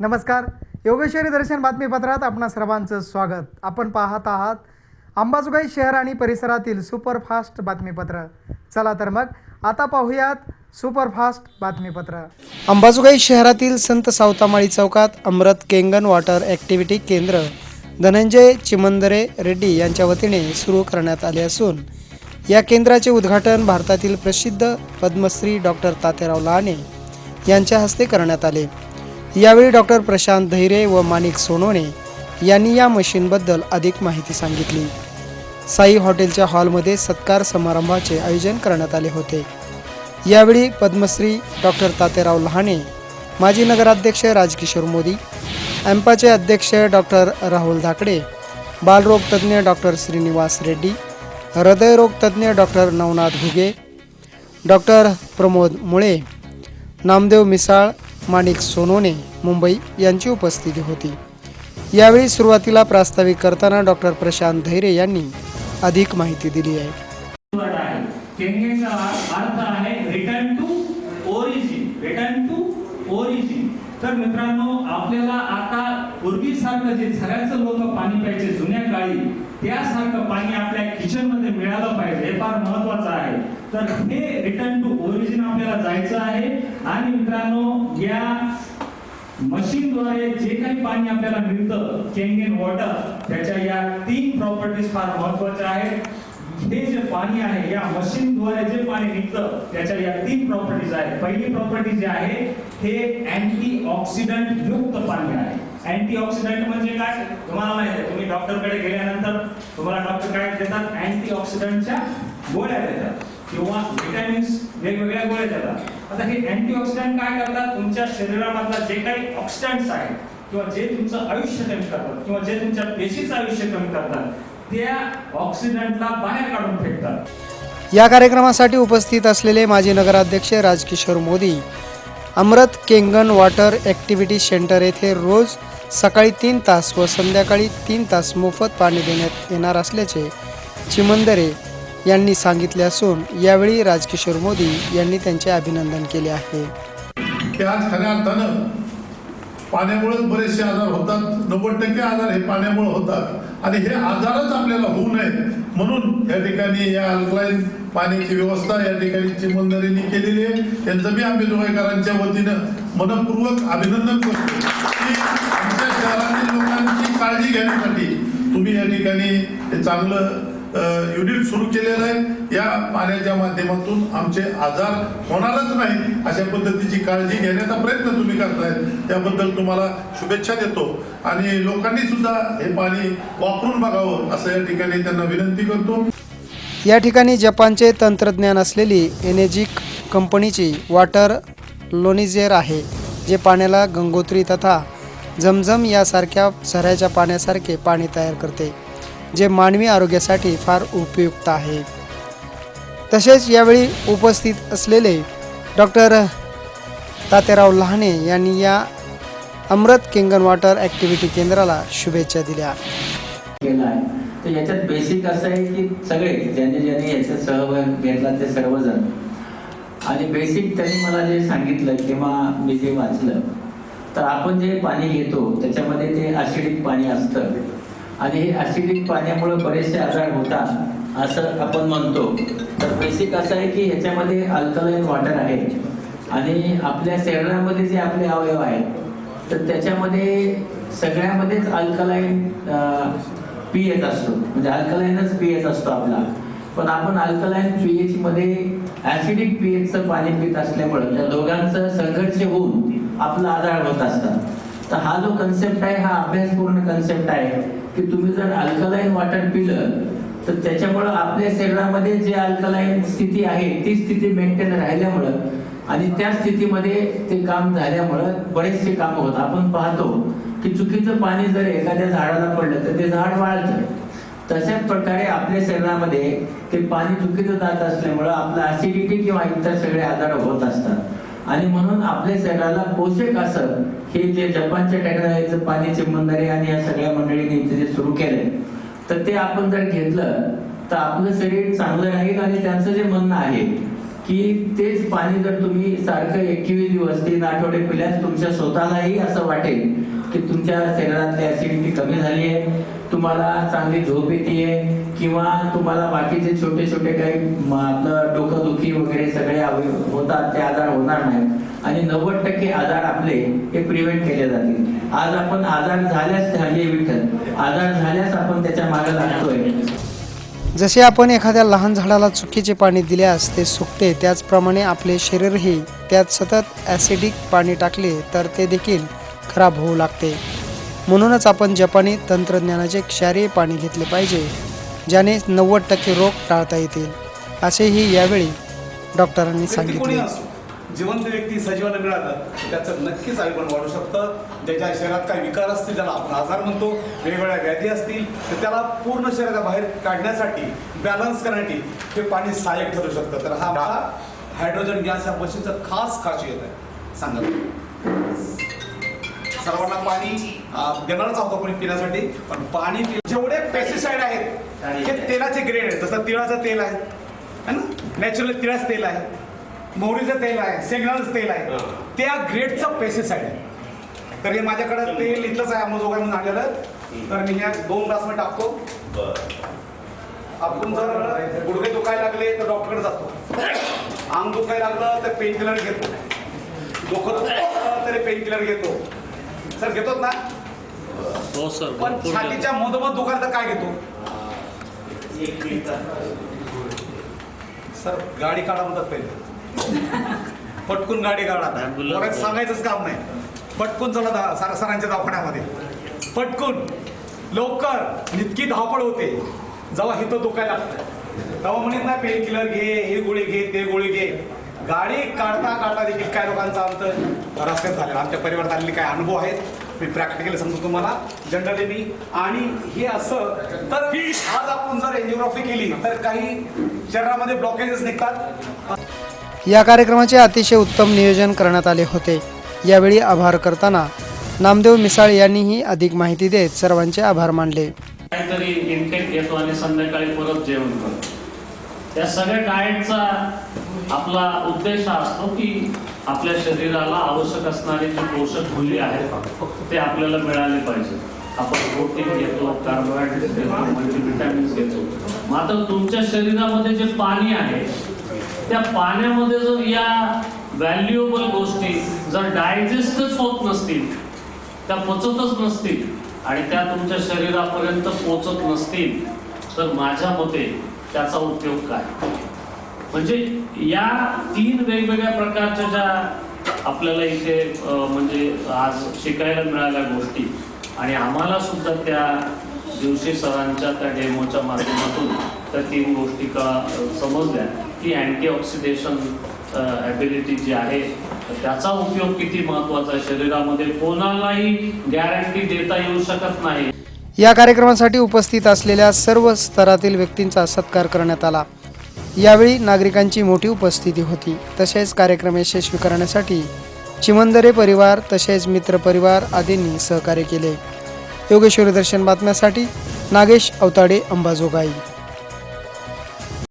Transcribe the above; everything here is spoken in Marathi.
नमस्कार. योगेश्वरी दर्शन बातमीपत्रात आपणा सर्वांचं स्वागत. आपण पाहत आहात अंबाजोगाई शहर आणि परिसरातील सुपरफास्ट बातमीपत्र. चला तर मग आता पाहूयात सुपरफास्ट बातमीपत्र. अंबाजोगाई शहरातील संत सावतामाळी चौकात अमृत केंगन वॉटर ॲक्टिव्हिटी केंद्र धनंजय चिमंदरे रेड्डी यांच्या वतीने सुरू करण्यात आले असून या केंद्राचे उद्घाटन भारतातील प्रसिद्ध पद्मश्री डॉक्टर तात्याराव लहाने यांच्या हस्ते करण्यात आले. यावेळी डॉक्टर प्रशांत धैरे व माणिक सोनोने यांनी या मशीनबद्दल अधिक माहिती सांगितली. साई हॉटेलच्या हॉलमध्ये सत्कार समारंभाचे आयोजन करण्यात आले होते. यावेळी पद्मश्री डॉक्टर तात्याराव लहाने माजी नगराध्यक्ष राजकिशोर मोदी एम्पाचे अध्यक्ष डॉक्टर राहुल धाकडे बालरोगतज्ञ डॉक्टर श्रीनिवास रेड्डी हृदयरोगतज्ञ डॉक्टर नवनाथ घुगे डॉक्टर प्रमोद मुळे नामदेव मिसाळ माणिक सोनोने मुंबई यांची उपस्थिती होती. यावेळी सुरुवातीला प्रास्ताविक करताना डॉक्टर प्रशांत धैरे यांनी अधिक माहिती दिली आहे. अर्थ आहे. Return to origin return to origin तर मित्रांनो आपल्याला आता पूर्वीसारखं जे झऱ्याचं लोक पाणी प्यायचे जुन्या काळी त्यासारखं पाणी आपल्या किचनमध्ये मिळालं पाहिजे. हे फार महत्वाचं आहे. तर हे रिटर्न टू ओरिजिन आपल्याला जायचं आहे. आणि मित्रांनो या मशीनद्वारे जे काही पाणी आपल्याला मिळतं केंगेन वॉटर त्याच्या या तीन प्रॉपर्टीज फार महत्त्वाच्या आहेत. हे जे पाणी आहे या मशीनद्वारे जे पाणी निघतं त्याच्या या तीन प्रॉपर्टीज आहेत. पहिली प्रॉपर्टी जी आहे हे अँटी ऑक्सिडंट युक्त पाणी आहे. अँटी ऑक्सिडंट म्हणजे काय? तुम्हाला माहिती आहे तुम्ही डॉक्टरकडे गेल्यानंतर तुम्हाला डॉक्टर काय देतात? अँटी ऑक्सिडंटच्या गोळ्या देतात. किंवा व्हिटॅमिन्स वेगवेगळ्या गोळ्या देतात. आता हे अँटीऑक्सिडंट काय करतात? तुमच्या शरीरामधला जे काही ऑक्सिडंट्स आहेत किंवा जे तुमचं आयुष्य कमी करतात किंवा जे तुमच्या पेशीचं आयुष्य कमी करतात त्या ऑक्सिडंटला बाहेर काढून फेकतात. या कार्यक्रमासाठी उपस्थित असलेले माजी नगराध्यक्ष Rajkishor Modi Amrut Kengan water activity centre येथे रोज सकाळी तीन तास व संध्याकाळी तीन तास मोफत पाणी देण्यात येणार असल्याचे चिमंदरे यांनी सांगितले असून यावेळी राजकिशोर मोदी यांनी त्यांचे अभिनंदन केले आहे की आज खऱ्या अर्थानं पाण्यामुळेच बरेचसे आजार होतात. नव्वद टक्के आजार हे पाण्यामुळे होतात. आणि हे आजारच आपल्याला होऊ नये म्हणून या ठिकाणी या अल्कलाईन पाण्याची व्यवस्था या ठिकाणी चिमंदरींनी केलेली आहे. त्यांचं मी आंबेजोगाईकरांच्या वतीनं मनपूर्वक अभिनंदन करतो. की आमच्या शहरातील लोकांची काळजी घेण्यासाठी तुम्ही या ठिकाणी चांगलं युनिट सुरू केलेलं आहे. या पाण्याच्या माध्यमातून आमचे आजार होणारच नाही अशा पद्धतीची काळजी घेण्याचा प्रयत्न तुम्ही करताय त्याबद्दल तुम्हाला शुभेच्छा देतो. आणि लोकांनी सुद्धा हे पाणी वापरून बघावं असं या ठिकाणी त्यांना विनंती करतो. या ठिकाणी जपानचे तंत्रज्ञान असलेली एनेजिक कंपनीची वॉटर लोनिझेर आहे जे पाण्याला गंगोत्री तथा झमझम यासारख्या झऱ्याच्या पाण्यासारखे पाणी तयार करते जे मानवी आरोग्यासाठी फार उपयुक्त आहे. तसेच यावेळी उपस्थित असलेले डॉक्टर तात्याराव लहाने यांनी या अमृत किंगन वॉटर ॲक्टिव्हिटी केंद्राला शुभेच्छा दिल्या. आहे. तर याच्यात बेसिक असं आहे की सगळे ज्यांनी ज्यांनी याच्यात सहभाग घेतला ते सर्वजण. आणि बेसिक त्यांनी मला जे सांगितलं किंवा मी जे वाचलं तर आपण जे पाणी घेतो त्याच्यामध्ये ते ॲसिडिक पाणी असतं. आणि हे ॲसिडिक पाण्यामुळे बरेचसे आजार होतात असं आपण म्हणतो. तर बेसिक असं आहे की ह्याच्यामध्ये अल्कलाईन वॉटर आहे. आणि आपल्या शरीरामध्ये जे आपले अवयव आहेत तर त्याच्यामध्ये सगळ्यामध्येच अल्कलाईन पीएच असतो. म्हणजे अल्कलाईनच पीएच असतो आपला. पण आपण अल्कलाईन पीएच मध्ये ऍसिडिक पीएचचं पाणी पित असल्यामुळे त्या दोघांचं संघर्ष होऊन आपला आधार होत असतात तर हा जो कन्सेप्ट आहे हा अभ्यासपूर्ण कन्सेप्ट आहे की तुम्ही जर अल्कलाईन वॉटर पिलं तर त्याच्यामुळं आपल्या शरीरामध्ये जे अल्कलाईन स्थिती आहे ती स्थिती मेंटेन राहिल्यामुळं आणि त्या स्थितीमध्ये ते काम झाल्यामुळं बरेचसे काम होत आपण पाहतो की चुकीचं पाणी जर एखाद्या झाडाला पडलं तर ते झाड वाळतं. तशाच प्रकारे आपल्या शरीरामध्ये ते पाणी चुकीचं जात असल्यामुळं आपलं ऍसिडिटी किंवा इतर सगळे आजार होत असतात. आणि म्हणून आपल्या शरीराला पोषक असं हे जे जपानच्या टेक्नॉलॉजीचं पाणी चिमंदरे आणि या सगळ्या मंडळींनी इथे जे सुरू केलंय तर ते आपण जर घेतलं तर आपलं शरीर चांगलं राहील आणि त्यांचं जे म्हणणं आहे की तेच पाणी जर तुम्ही सारखं एकवीस दिवस तीन आठवडे पिल्यास तुमच्या स्वतःलाही असं वाटेल की तुमच्या शरीरातली ऍसिडिटी कमी झाली आहे तुम्हाला चांगली झोप येते किंवा तुम्हाला बाकीचे छोटे छोटे काही आपलं आपलं डोकंदुखी वगैरे सगळे होतात ते आजार होणार नाहीत. आणि नव्वद टक्के आजार आपले हे प्रिव्हेंट केले जातील. आज आपण आजार झाल्यास हल्ली विठ्ठल. आजार झाल्यास आपण त्याच्यामागे लागतोय. जसे आपण एखाद्या लहान झाडाला चुकीचे पाणी दिल्यास ते सुकते त्याचप्रमाणे आपले शरीरही त्यात सतत ॲसिडिक पाणी टाकले तर ते देखील खराब होऊ लागते. म्हणूनच आपण जपानी तंत्रज्ञानाचे क्षारीय पाणी घेतले पाहिजे ज्याने नव्वद टक्के रोग टाळता येतील असेही यावेळी डॉक्टरांनी सांगितले. जिवंत व्यक्ती सजीवाला मिळालं त्याचं नक्कीच आयुष्य वाढू शकतं. ज्याच्या शरीरात काही विकार असतील त्याला आपण आजार म्हणतो वेगवेगळ्या व्याधी असतील तर त्याला पूर्ण शरीराच्या बाहेर काढण्यासाठी बॅलन्स करण्यासाठी हे पाणी सहाय्यक ठरू शकतं. तर हा आमचा हायड्रोजन गॅस या मशीनचं खास खासियत आहे. सांगा. सर्वांना पाणी देणारच आहोत आपण पिण्यासाठी पण पाणी जेवढे पेस्टिसाइड आहेत हे तेलाचे ग्रेड आहेत. जसं तिळाचं तेल आहे है ना? नॅचरल तिळाचं तेल आहे. मोहरीचं तेल आहे शेंगदाण्याचं तेल आहे. त्या ग्रेडचं पेस्टिसाइड आहे तर हे माझ्याकडं तेल इथलंच आहे अमोजोगा म्हणून आणलेलं. तर मी ह्या दोन ग्लासमध्ये टाकतो. आपण जर गुडघे दुखायला लागले तर डॉक्टरकडे जातो. अंग दुखायला लागलं तर पेन किलर घेतो डोकं दुखलं तरी पेन किलर घेतो. सर घेतोच ना? हो सर पण छातीच्या मधोमध दुखायला तर काय घेतो? सर गाडी काढा म्हणतात पहिले. पटकून गाडी काढा पोरात सांगायचंच काम नाही. पटकून चला दा- सर सरांच्या दवाखान्यामध्ये. पटकून. लवकर. इतकी धावपळ होते. जेव्हा हिथं दुखायला लागतं. तेव्हा म्हणत नाही पेन किलर घे हे गोळी घे ते गोळी घे. गाडी काढता काढता देखील काय लोकांचं आमचं रस्त्यात झालेलं. आमच्या परिवारात आलेले काय अनुभव आहेत? मी प्रॅक्टिकली सांगतो तुम्हाला. जनरली मी. आणि हे असं तर आज आपण जर एन्जिओग्राफी केली तर काही शरीरामध्ये ब्लॉकेजेस निघतात. या कार्यक्रमाचे अतिशय उत्तम नियोजन करण्यात आले होते. यावेळी आभार करताना नामदेव मिसाळ यांनीही अधिक माहिती देत सर्वांचे आभार मानले. काहीतरी इंटेक येतो आणि संध्याकाळी परत जेवण करतो. त्या सगळ्या डाएटचा आपला उद्देश हा असतो की आपल्या शरीराला आवश्यक असणारे जे पोषक मूल्य आहेत ते आपल्याला मिळाले पाहिजे. आपण प्रोटीन घेतो कार्बोहायड्रेट्स घेतो मल्टीव्हिटॅमिन्स घेतो. मात्र तुमच्या शरीरामध्ये जे पाणी आहे त्या पाण्यामध्ये जर या व्हॅल्युएबल गोष्टी जर डायजेस्टच होत नसतील त्या पचतच नसतील आणि त्या तुमच्या शरीरापर्यंत पोचत नसतील तर माझ्या मते त्याचा उपयोग काय? म्हणजे या तीन वेगवेगळ्या प्रकारच्या ज्या आपल्याला इथे म्हणजे आज शिकायला मिळाल्या गोष्टी आणि आम्हाला सुद्धा त्या दिवशी सरांच्या त्या डेमोच्या माध्यमातून त्या तीन गोष्टी का समजल्या की अँटीऑक्सिडेशन ॲबिलिटी जी आहे त्याचा उपयोग किती महत्त्वाचा आहे? शरीरामध्ये कोणालाही गॅरंटी देता येऊ शकत नाही. या कार्यक्रमासाठी उपस्थित असलेल्या सर्व स्तरातील व्यक्तींचा सत्कार करण्यात आला. यावेळी नागरिकांची मोठी उपस्थिती होती. तसेच कार्यक्रम यशस्वी करण्यासाठी चिमंदरे परिवार तसेच मित्रपरिवार आदींनी सहकार्य केले. योगेश्वरी दर्शन बातम्यासाठी नागेश अवताडे अंबाजोगाई.